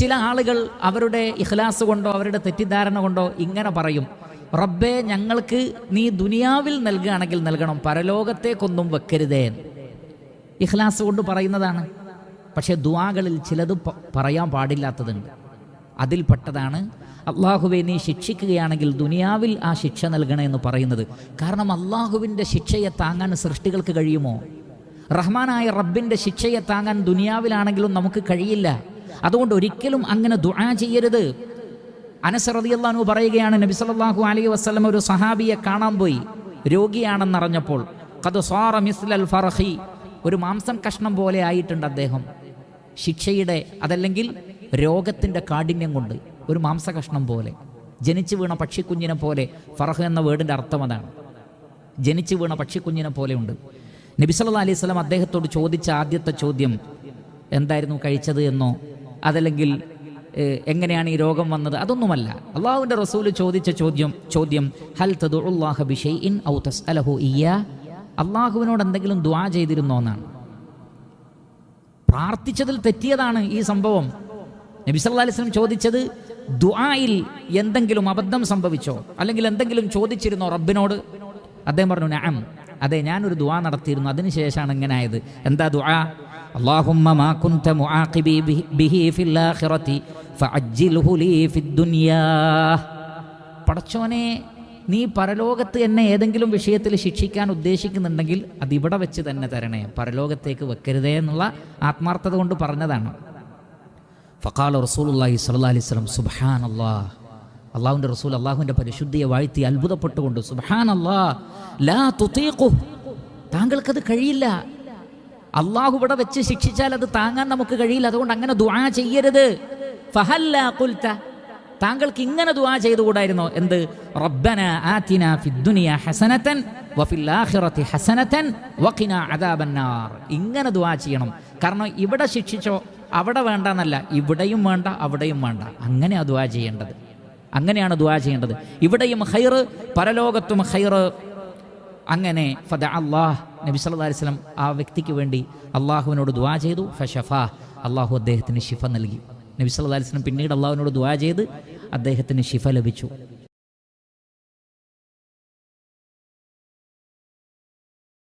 ചില ആളുകൾ അവരുടെ ഇഖ്ലാസ് കൊണ്ടോ അവരുടെ തെറ്റിദ്ധാരണ കൊണ്ടോ ഇങ്ങനെ പറയും. റബ്ബെ ഞങ്ങൾക്ക് നീ ദുനിയാവിൽ നൽകുകയാണെങ്കിൽ നൽകണം പരലോകത്തേക്കൊന്നും വെക്കരുതേ. ഇഖ്ലാസ് കൊണ്ട് പറയുന്നതാണ്. പക്ഷേ ദുവാകളിൽ ചിലത് പറയാൻ പാടില്ലാത്തതുണ്ട്. അതിൽപ്പെട്ടതാണ് അള്ളാഹുവെ നീ ശിക്ഷിക്കുകയാണെങ്കിൽ ദുനിയാവിൽ ആ ശിക്ഷ നൽകണേ എന്ന് പറയുന്നത്. കാരണം അള്ളാഹുവിന്റെ ശിക്ഷയെ താങ്ങാൻ സൃഷ്ടികൾക്ക് കഴിയുമോ? റഹ്മാനായ റബ്ബിന്റെ ശിക്ഷയെ താങ്ങാൻ ദുനിയാവിലാണെങ്കിലും നമുക്ക് കഴിയില്ല. അതുകൊണ്ട് ഒരിക്കലും അങ്ങനെ ദുആ ചെയ്യരുത്. അനസ് റളിയല്ലാഹു പറയുകയാണ് നബി സല്ലല്ലാഹു അലൈഹി വസല്ലം ഒരു സഹാബിയെ കാണാൻ പോയി രോഗിയാണെന്നറിഞ്ഞപ്പോൾ. ഖദ് സാറ മിസ്ലൽ ഫർഹി ഒരു മാംസം കഷ്ണം പോലെ ആയിട്ടുണ്ട് അദ്ദേഹം. ശിക്ഷയുടെ അതല്ലെങ്കിൽ രോഗത്തിന്റെ കാഠിന്യം കൊണ്ട് ഒരു മാംസ കഷ്ണം പോലെ. ജനിച്ചു വീണ പക്ഷിക്കുഞ്ഞിനെ പോലെ ഫറഹ് എന്ന വേർഡിന്റെ അർത്ഥം അതാണ്. ജനിച്ചു വീണ പക്ഷിക്കുഞ്ഞിനെ പോലെയുണ്ട് നബി സല്ലല്ലാഹു അലൈഹി വസല്ലം അദ്ദേഹത്തോട് ചോദിച്ച ആദ്യത്തെ ചോദ്യം എന്തായിരുന്നു കഴിച്ചത് എന്നോ? അതല്ലെങ്കിൽ എങ്ങനെയാണ് ഈ രോഗം വന്നത്? അതൊന്നുമല്ല. അള്ളാഹുവിന്റെ റസൂൽ ചോദിച്ച ചോദ്യം ചോദ്യം ഹൽ തദുല്ലാഹ ഔ തസ്അലഹു ഇയ്യാ? അള്ളാഹുവിനോട് എന്തെങ്കിലും ദ്വാ ചെയ്തിരുന്നോ എന്നാണ്. പ്രാർത്ഥിച്ചതിൽ തെറ്റിയതാണ് ഈ സംഭവം. നബി അലൈഹി വസല്ലം ചോദിച്ചത് ദ്വായിൽ എന്തെങ്കിലും അബദ്ധം സംഭവിച്ചോ? അല്ലെങ്കിൽ എന്തെങ്കിലും ചോദിച്ചിരുന്നോ റബ്ബിനോട്? അദ്ദേഹം പറഞ്ഞു അതെ ഞാനൊരു ദുആ നടത്തിയിരുന്നു. അതിനുശേഷമാണ് ഇങ്ങനെ ആയത്. എന്താ ദുആ? اللهم ما كنت معاقبي به- به في الآخرة فعجله لي في الدنيا പടച്ചോനെ നീ പരലോകത്ത് എന്നെ ഏതെങ്കിലും വിഷയത്തിൽ ശിക്ഷിക്കാൻ ഉദ്ദേശിക്കുന്നുണ്ടെങ്കിൽ അത് ഇവിടെ വെച്ച് തന്നെ തരണേ പരലോകത്തേക്ക് വെക്കരുതേ എന്നുള്ള ആത്മാർത്ഥത കൊണ്ട് പറഞ്ഞതാണ് ഫക്കാല റസൂലുള്ളാഹി സ്വല്ലല്ലാഹി അലൈഹി വസല്ലം സുബ്ഹാൻ അല്ലാഹ് അള്ളാഹുവിൻ്റെ റസൂൽ അള്ളാഹുവിൻ്റെ പരിശുദ്ധിയെ വാഴ്ത്തി അത്ഭുതപ്പെട്ടുകൊണ്ട് സുബ്ഹാൻ അല്ലാഹ് ലാ തുതീഖു താങ്കൾക്കത് കഴിയില്ല അള്ളാഹു ഇവിടെ വെച്ച് ശിക്ഷിച്ചാൽ അത് താങ്ങാൻ നമുക്ക് കഴിയില്ല. അതുകൊണ്ട് അങ്ങനെ ദുആ ചെയ്യരുത്. ഫഹല്ല ഖുൽത. താങ്കൾക്ക് ഇങ്ങനെ ദുആ ചെയ്തുകൂടായിരുന്നോ? എന്ത്? റബ്ബന ആതിന ഫിദ്ദുനിയ ഹസനതൻ വഫിൽ ആഖിറതി ഹസനതൻ വഖിന അദാബന്നാർ. ഇങ്ങനെ ദുആ ചെയ്യണം. കാരണം ഇവിടെ ശിക്ഷിച്ചോ അവിടെ വേണ്ട എന്നല്ല ഇവിടെയും വേണ്ട അവിടെയും വേണ്ട. അങ്ങനെയാണ് ദുആ ചെയ്യേണ്ടത്. അങ്ങനെയാണ് ദുആ ചെയ്യേണ്ടത്. ഇവിടെയും ഹൈർ പരലോകത്തും ഹൈർ അങ്ങനെ ഫദ അള്ളാഹ് നബി സല്ലല്ലാഹു അലൈഹി വസല്ലം ആ വ്യക്തിക്ക് വേണ്ടി അള്ളാഹുവിനോട് ദുആ ചെയ്തു. ഫഷഫ അള്ളാഹു അദ്ദേഹത്തിന് ശിഫ നൽകി. നബി അലൈഹി വസല്ലം പിന്നീട് അള്ളാഹുവിനോട് ദുആ ചെയ്ത് അദ്ദേഹത്തിന് ശിഫ ലഭിച്ചു.